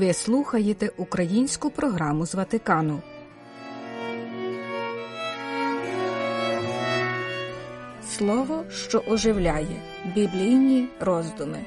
Ви слухаєте українську програму з Ватикану. Слово, що оживляє біблійні роздуми.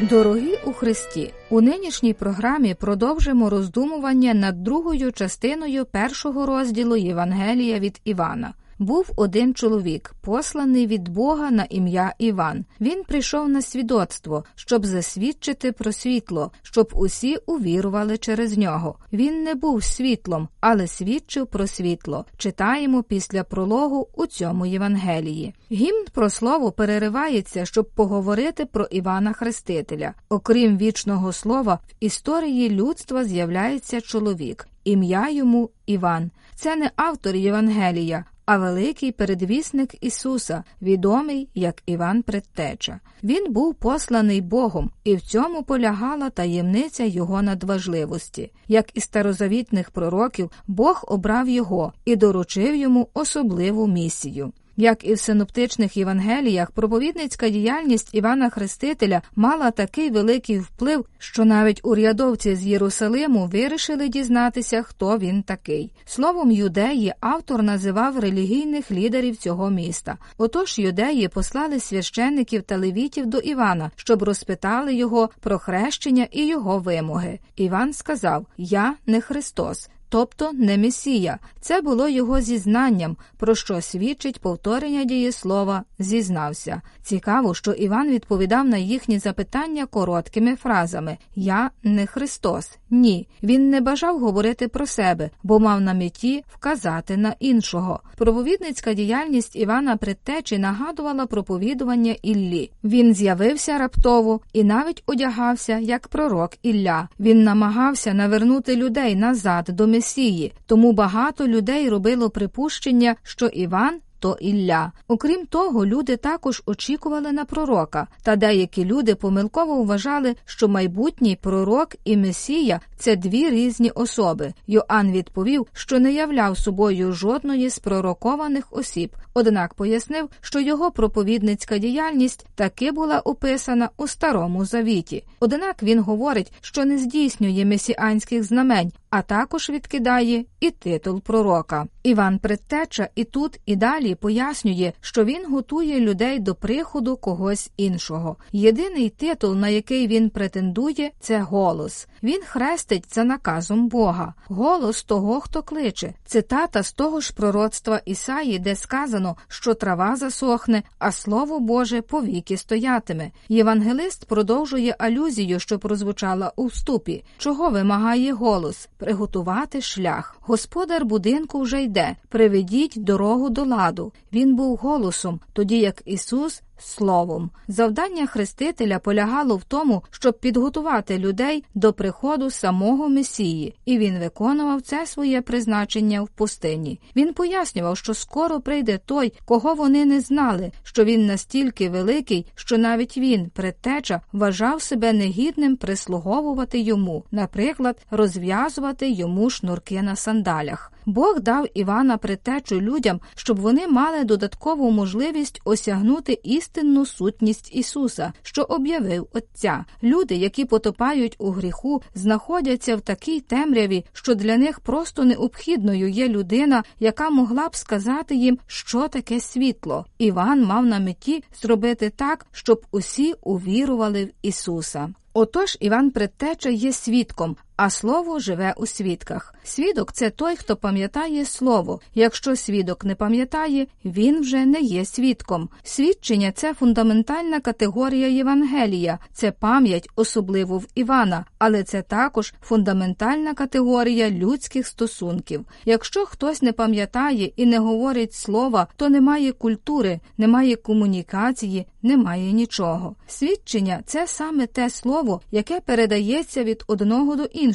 Дорогі у Христі, у нинішній програмі продовжимо роздумування над другою частиною першого розділу Євангелія від Івана. Був один чоловік, посланий від Бога на ім'я Іван. Він прийшов на свідоцтво, щоб засвідчити про світло, щоб усі увірували через нього. Він не був світлом, але свідчив про світло. Читаємо після прологу у цьому Євангелії. Гімн про слово переривається, щоб поговорити про Івана Хрестителя. Окрім вічного слова, в історії людства з'являється чоловік. Ім'я йому Іван. Це не автор Євангелія, а великий передвісник Ісуса, відомий як Іван Предтеча. Він був посланий Богом, і в цьому полягала таємниця його надважливості. Як і старозавітних пророків, Бог обрав його і доручив йому особливу місію. Як і в синоптичних Євангеліях, проповідницька діяльність Івана Хрестителя мала такий великий вплив, що навіть урядовці з Єрусалиму вирішили дізнатися, хто він такий. Словом юдеї автор називав релігійних лідерів цього міста. Отож юдеї послали священників та левітів до Івана, щоб розпитали його про хрещення і його вимоги. Іван сказав: Я не Христос тобто не Месія. Це було його зізнанням, про що свідчить повторення дієслова зізнався. Цікаво, що Іван відповідав на їхні запитання короткими фразами Я не Христос. Ні. Він не бажав говорити про себе, бо мав на меті вказати на іншого. Проповідницька діяльність Івана Предтечі нагадувала проповідування Іллі. Він з'явився раптово і навіть одягався як пророк Ілля. Він намагався навернути людей назад до Месії, тому багато людей робило припущення, що Іван то Ілля. Окрім того, люди також очікували на пророка, та деякі люди помилково вважали, що майбутній пророк і Месія це дві різні особи. Йоанн відповів, що не являв собою жодної з пророкованих осіб, однак пояснив, що його проповідницька діяльність таки була описана у Старому Завіті. Однак він говорить, що не здійснює месіанських знамень, а також відкидає і титул пророка. Іван Предтеча і тут, і далі пояснює, що він готує людей до приходу когось іншого. Єдиний титул, на який він претендує, це голос. Він хрестить за наказом Бога, голос того, хто кличе. Цитата з того ж пророцтва Ісаї, де сказано, що трава засохне, а слово Боже повіки стоятиме. Євангелист продовжує алюзію, що прозвучала у вступі, чого вимагає голос приготувати шлях. Господар будинку вже йде. Приведіть дорогу до ладу. Він був голосом, тоді як Ісус Словом, завдання Хрестителя полягало в тому, щоб підготувати людей до приходу самого Месії, і він виконував це своє призначення в пустині. Він пояснював, що скоро прийде той, кого вони не знали, що він настільки великий, що навіть він, предтеча, вважав себе негідним прислуговувати йому, наприклад, розв'язувати йому шнурки на сандалях. Бог дав Івана предтечу людям, щоб вони мали додаткову можливість осягнути істинну сутність Ісуса, що об'явив Отця. Люди, які потопають у гріху, знаходяться в такій темряві, що для них просто необхідною є людина, яка могла б сказати їм, що таке світло. Іван мав на меті зробити так, щоб усі увірували в Ісуса. Отож Іван Предтеча є свідком, а слово живе у свідках. Свідок це той, хто пам'ятає слово. Якщо свідок не пам'ятає, він вже не є свідком. Свідчення це фундаментальна категорія Євангелія, це пам'ять, особливо в Івана, але це також фундаментальна категорія людських стосунків. Якщо хтось не пам'ятає і не говорить слова, то немає культури, немає комунікації, немає нічого. Свідчення це саме те слово, яке передається від одного до іншого,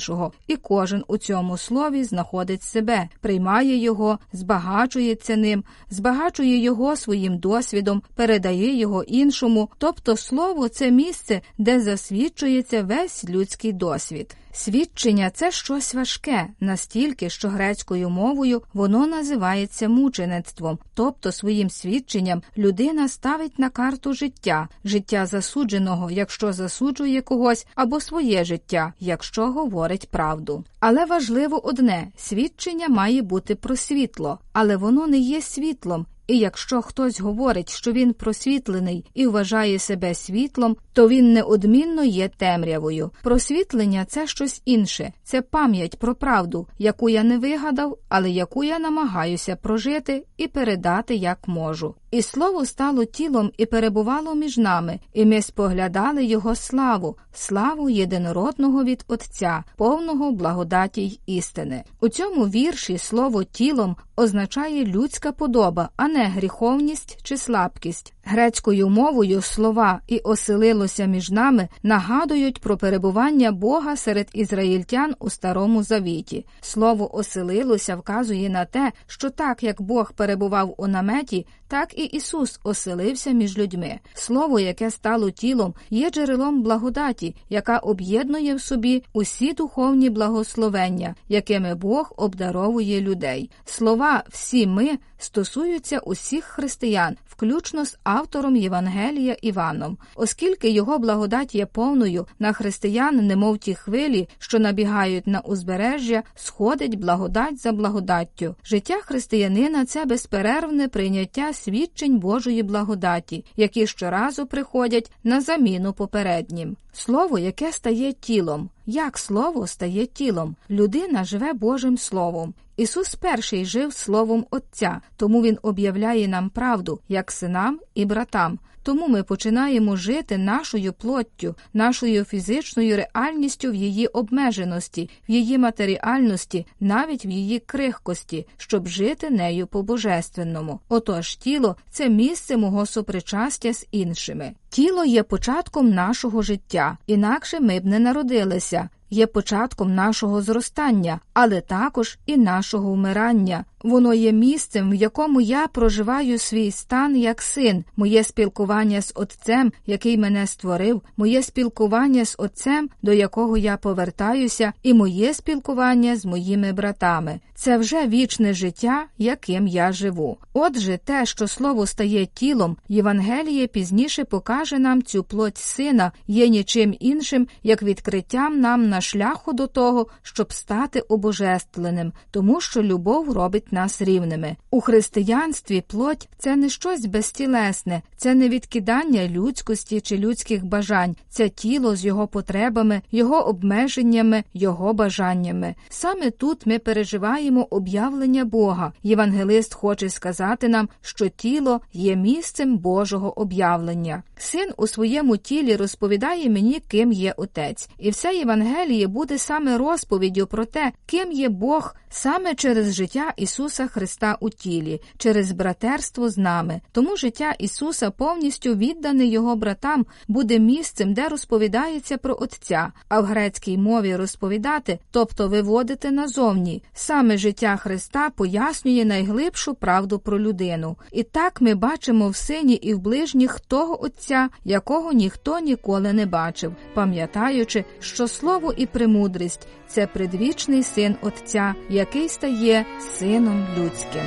і кожен у цьому слові знаходить себе, приймає його, збагачується ним, збагачує його своїм досвідом, передає його іншому. Тобто слово це місце, де засвідчується весь людський досвід. Свідчення це щось важке, настільки, що грецькою мовою воно називається мучеництвом, тобто своїм свідченням людина ставить на карту життя, життя засудженого, якщо засуджує когось, або своє життя, якщо говорить правду. Але важливо одне свідчення має бути про світло, але воно не є світлом. І якщо хтось говорить, що він просвітлений і вважає себе світлом, то він неодмінно є темрявою. Просвітлення це щось інше, це пам'ять про правду, яку я не вигадав, але яку я намагаюся прожити і передати як можу. І слово стало тілом і перебувало між нами, і ми споглядали його славу, славу єдинородного від Отця, повного благодаті й істини. У цьому вірші слово тілом означає людська подоба, а не гріховність чи слабкість. Грецькою мовою слова і оселилося між нами нагадують про перебування Бога серед ізраїльтян у Старому Завіті. Слово оселилося вказує на те, що так як Бог перебував у наметі, так і Ісус оселився між людьми. Слово, яке стало тілом, є джерелом благодаті, яка об'єднує в собі усі духовні благословення, якими Бог обдаровує людей. Слова всі ми стосуються усіх християн, включно з автором Євангелія Іваном, оскільки його благодать є повною на християн, немов ті хвилі, що набігають на узбережжя, сходить благодать за благодаттю. Життя християнина це безперервне прийняття свідчень Божої благодаті, які щоразу приходять на заміну попереднім. Слово, яке стає тілом. Як слово стає тілом? Людина живе Божим Словом. Ісус перший жив Словом Отця, тому Він об'являє нам правду, як синам і братам. Тому ми починаємо жити нашою плоттю, нашою фізичною реальністю в її обмеженості, в її матеріальності, навіть в її крихкості, щоб жити нею по божественному. Отож, тіло це місце мого сопричастя з іншими. Тіло є початком нашого життя, інакше ми б не народилися. Є початком нашого зростання, але також і нашого вмирання. Воно є місцем, в якому я проживаю свій стан як син, моє спілкування з Отцем, який мене створив, моє спілкування з Отцем, до якого я повертаюся, і моє спілкування з моїми братами. Це вже вічне життя, яким я живу. Отже, те, що слово стає тілом, Євангеліє пізніше покаже нам цю плоть сина, є нічим іншим, як відкриттям нам на шляху до того, щоб стати обожественним, тому що любов робить нас рівними. У християнстві плоть це не щось безтілесне, це не відкидання людськості чи людських бажань, це тіло з його потребами, його обмеженнями, його бажаннями. Саме тут ми переживаємо об'явлення Бога. Євангелист хоче сказати нам, що тіло є місцем Божого об'явлення. Син у своєму тілі розповідає мені, ким є отець, і все Євангеліє буде саме розповіддю про те, ким є Бог саме через життя Ісуса Христа у тілі, через братерство з нами. Тому життя Ісуса повністю віддане Його братам буде місцем, де розповідається про Отця, а в грецькій мові розповідати, тобто виводити назовні. Саме життя Христа пояснює найглибшу правду про людину. І так ми бачимо в сині і в ближніх того Отця, якого ніхто ніколи не бачив, пам'ятаючи, що слово і премудрість це предвічний син Отця, який стає сином людським.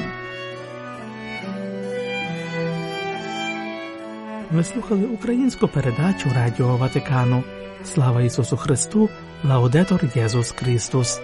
Ви слухали українську передачу Радіо Ватикану. Слава Ісусу Христу! Лаудетор Єсус Христос!